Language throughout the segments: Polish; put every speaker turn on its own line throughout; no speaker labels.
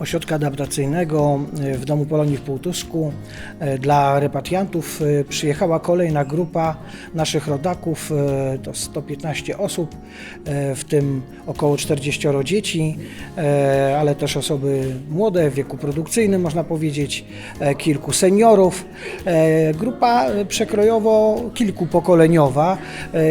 ośrodka adaptacyjnego e, w Domu Polonii w Półtusku e, dla repatriantów e, przyjechała kolejna grupa naszych rodaków, to 115 osób, w tym około 40 dzieci, ale też osoby młode, w wieku produkcyjnym można powiedzieć, kilku seniorów. Grupa przekrojowo kilkupokoleniowa,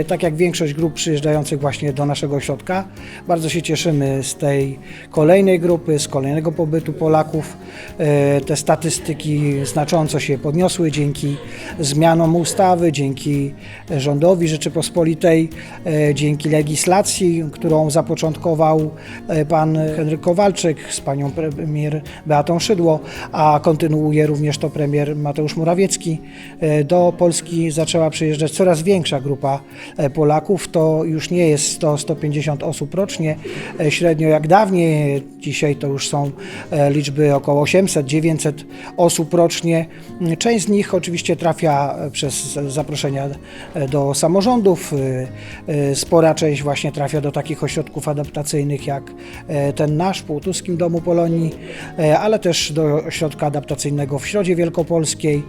tak jak większość grup przyjeżdżających właśnie do naszego ośrodka. Bardzo się cieszymy z tej kolejnej grupy, z kolejnego pobytu Polaków. E, Te statystyki znacząco się podniosły dzięki zmianom ustawy, dzięki rządowi Rzeczypospolitej, e, dzięki legislacji, którą zapoczątkował e, pan Henryk Kowalczyk z panią premier Beatą Szydło, a kontynuuje również to premier Mateusz Morawiecki. Do Polski zaczęła przyjeżdżać coraz większa grupa Polaków. To już nie jest 100-150 osób rocznie, średnio jak dawniej. Dzisiaj to już są e, liczby około 800-900 osób rocznie. Część z nich oczywiście trafia e, przez zaproszenia e, do samorządów. Spora część właśnie trafia do takich ośrodków adaptacyjnych jak ten nasz w Półtuskim Domu Polonii, ale też do ośrodka adaptacyjnego w Środzie Wielkopolskiej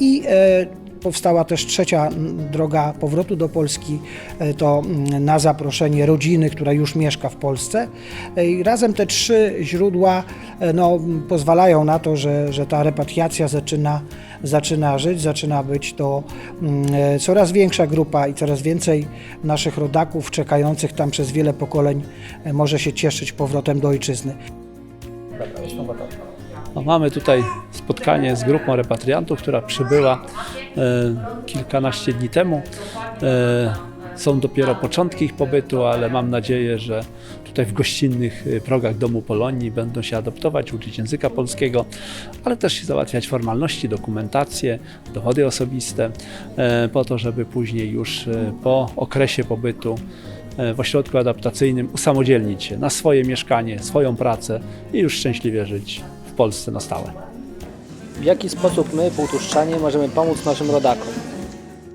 i Powstała też trzecia droga powrotu do Polski, e, to mm, na zaproszenie rodziny, która już mieszka w Polsce. E, I razem te trzy źródła e, no, pozwalają na to, że, że ta repatriacja zaczyna, zaczyna żyć, zaczyna być to mm, coraz większa grupa i coraz więcej naszych rodaków czekających tam przez wiele pokoleń może się cieszyć powrotem do ojczyzny.
No, mamy tutaj spotkanie z grupą repatriantów, która przybyła e, kilkanaście dni temu. E, są dopiero początki ich pobytu, ale mam nadzieję, że tutaj w gościnnych e, progach Domu Polonii będą się adoptować, uczyć języka polskiego, ale też się załatwiać formalności, dokumentację, dowody osobiste, e, po to, żeby później już e, po okresie pobytu w ośrodku adaptacyjnym usamodzielnić się na swoje mieszkanie, swoją pracę i już szczęśliwie żyć w Polsce na stałe.
W jaki sposób my, półtuszczanie, możemy pomóc naszym rodakom?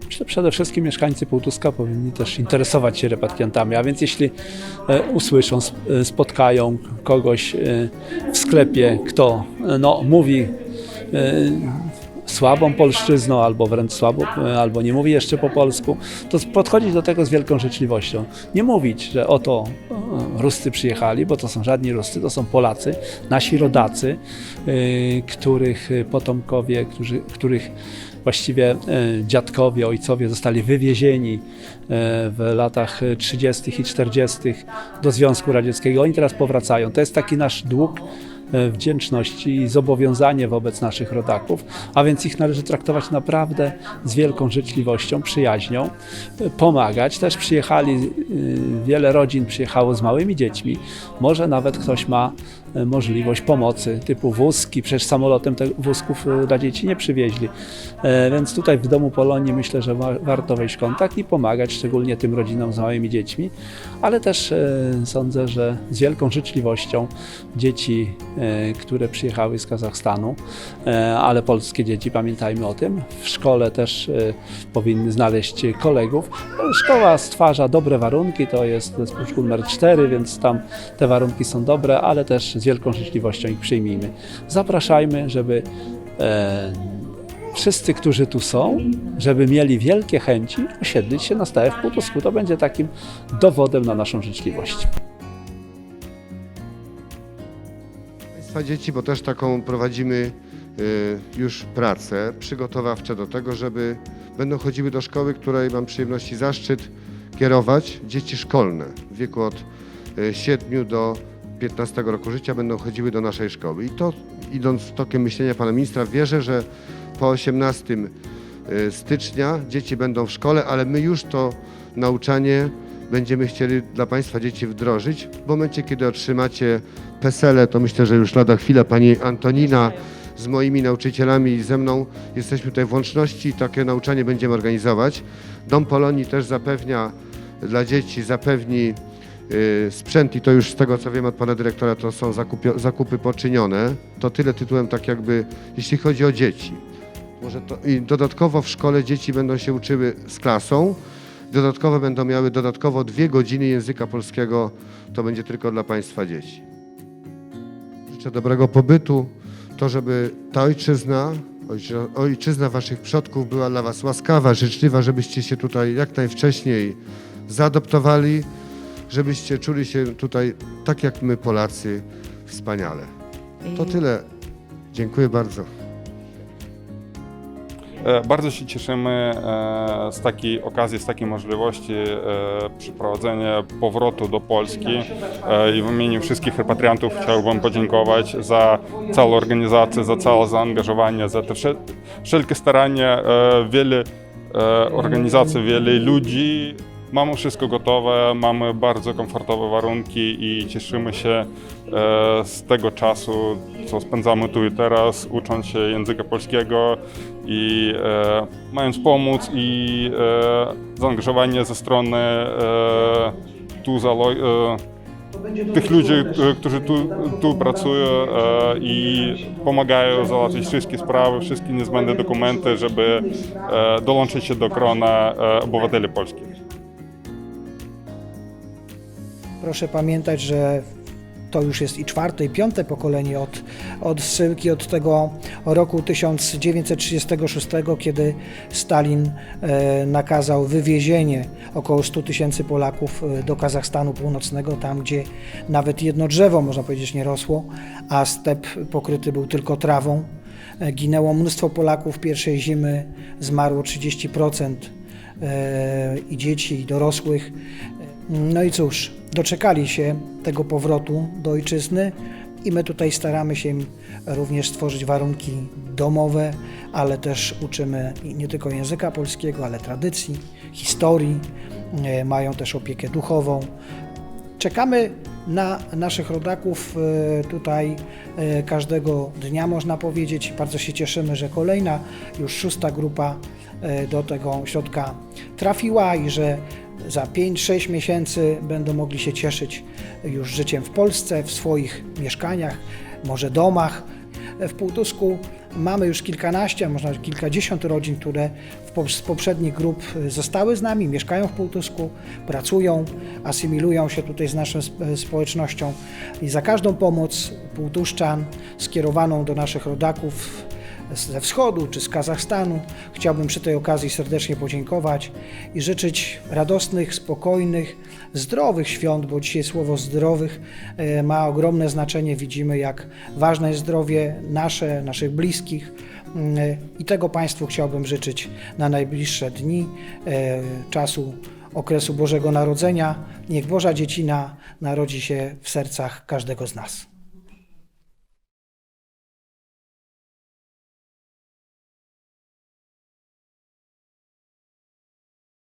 Myślę, przede wszystkim mieszkańcy Półtuska powinni też interesować się repatriantami, a więc jeśli e, usłyszą, e, spotkają kogoś e, w sklepie, kto e, no, mówi e, słabą polszczyzną, albo wręcz słabo, e, albo nie mówi jeszcze po polsku, to podchodzić do tego z wielką życzliwością. Nie mówić, że oto e, Ruscy przyjechali, bo to są żadni Ruscy, to są Polacy, nasi rodacy, e, których potomkowie, którzy, których właściwie dziadkowie, ojcowie zostali wywiezieni w latach 30. i 40. do Związku Radzieckiego. Oni teraz powracają. To jest taki nasz dług e, wdzięczności i zobowiązanie wobec naszych rodaków, a więc ich należy traktować naprawdę z wielką życzliwością, przyjaźnią, e, pomagać. Też przyjechali, e, wiele rodzin przyjechało z małymi dziećmi, może nawet ktoś ma możliwość pomocy typu wózki, przecież samolotem te wózków dla dzieci nie przywieźli. Więc tutaj w Domu Polonii myślę, że wa- warto wejść w kontakt i pomagać, szczególnie tym rodzinom z małymi dziećmi, ale też sądzę, że z wielką życzliwością dzieci, które przyjechały z Kazachstanu, e, ale polskie dzieci, pamiętajmy o tym, w szkole też e, powinny znaleźć kolegów. E, Szkoła stwarza dobre warunki, to jest zespół numer 4, więc tam te warunki są dobre, ale też z wielką życzliwością ich przyjmijmy. Zapraszajmy, żeby e, wszyscy, którzy tu są, żeby mieli wielkie chęci osiedlić się na stałe w Półtusku. To będzie takim dowodem na naszą życzliwość.
Państwa dzieci, bo też taką prowadzimy y, już pracę przygotowawcze do tego, żeby będą chodziły do szkoły, której mam przyjemność i zaszczyt kierować. Dzieci szkolne w wieku od y, 7 do 15 roku życia będą chodziły do naszej szkoły. I to idąc tokiem myślenia pana ministra, wierzę, że po 18 y, stycznia dzieci będą w szkole, ale my już to nauczanie będziemy chcieli dla Państwa dzieci wdrożyć. W momencie, kiedy otrzymacie PESEL-e, to myślę, że już lada chwila Pani Antonina z moimi nauczycielami i ze mną jesteśmy tutaj w łączności i takie nauczanie będziemy organizować. Dom Polonii też zapewnia dla dzieci, zapewni y, sprzęt i to już z tego co wiem od Pana Dyrektora to są zakupy poczynione. To tyle tytułem tak jakby, jeśli chodzi o dzieci. Może to, I dodatkowo w szkole dzieci będą się uczyły z klasą. Dodatkowo będą miały dodatkowo dwie godziny języka polskiego. To będzie tylko dla Państwa dzieci. życzę dobrego pobytu, to żeby ta ojczyzna, ojczyzna waszych przodków była dla was łaskawa, życzliwa, żebyście się tutaj jak najwcześniej zaadoptowali, żebyście czuli się tutaj tak jak my Polacy wspaniale. To tyle. Dziękuję bardzo.
E, Bardzo się cieszymy e, z takiej okazji, z takiej możliwości e, przeprowadzenia powrotu do Polski i w imieniu wszystkich repatriantów chciałbym podziękować za całą organizację, za całe zaangażowanie, za te wsze- wszelkie starania. Wiele organizacji, wiele ludzi. Mamy wszystko gotowe, mamy bardzo komfortowe warunki i cieszymy się e, z tego czasu, co spędzamy tu i teraz, ucząc się języka polskiego i e, mając pomóc i e, zaangażowanie ze strony tu e, tych ludzi, którzy tu, tu pracują i pomagają załatwić wszystkie sprawy, wszystkie niezbędne dokumenty, żeby dołączyć się do grona obywateli polskich.
Proszę pamiętać, że to już jest i czwarte, i piąte pokolenie od, od zsyłki od tego roku 1936, kiedy Stalin e, nakazał wywiezienie około 100 tysięcy Polaków e, do Kazachstanu Północnego, tam gdzie nawet jedno drzewo, można powiedzieć, nie rosło, a step pokryty był tylko trawą. E, Ginęło mnóstwo Polaków pierwszej zimy, zmarło 30% e, i dzieci, i dorosłych. No i cóż, doczekali się tego powrotu do ojczyzny i my tutaj staramy się im również stworzyć warunki domowe, ale też uczymy nie tylko języka polskiego, ale tradycji, historii, e, mają też opiekę duchową. Czekamy na naszych rodaków e, tutaj e, każdego dnia, można powiedzieć. Bardzo się cieszymy, że kolejna, już szósta grupa do tego ośrodka trafiła i że za 5-6 miesięcy będą mogli się cieszyć już życiem w Polsce, w swoich mieszkaniach, może domach. W Półtusku mamy już kilkanaście, a może nawet kilkadziesiąt rodzin, które z poprzednich grup zostały z nami, mieszkają w Półtusku, pracują, asymilują się tutaj z naszą sp- społecznością i za każdą pomoc półtuszczan skierowaną do naszych rodaków ze wschodu czy z Kazachstanu. Chciałbym przy tej okazji serdecznie podziękować i życzyć radosnych, spokojnych, zdrowych świąt, bo dzisiaj słowo zdrowych e, ma ogromne znaczenie. Widzimy, jak ważne jest zdrowie nasze, naszych bliskich. Mm, I tego Państwu chciałbym życzyć na najbliższe dni e, czasu okresu Bożego Narodzenia. Niech Boża Dziecina narodzi się w sercach każdego z nas.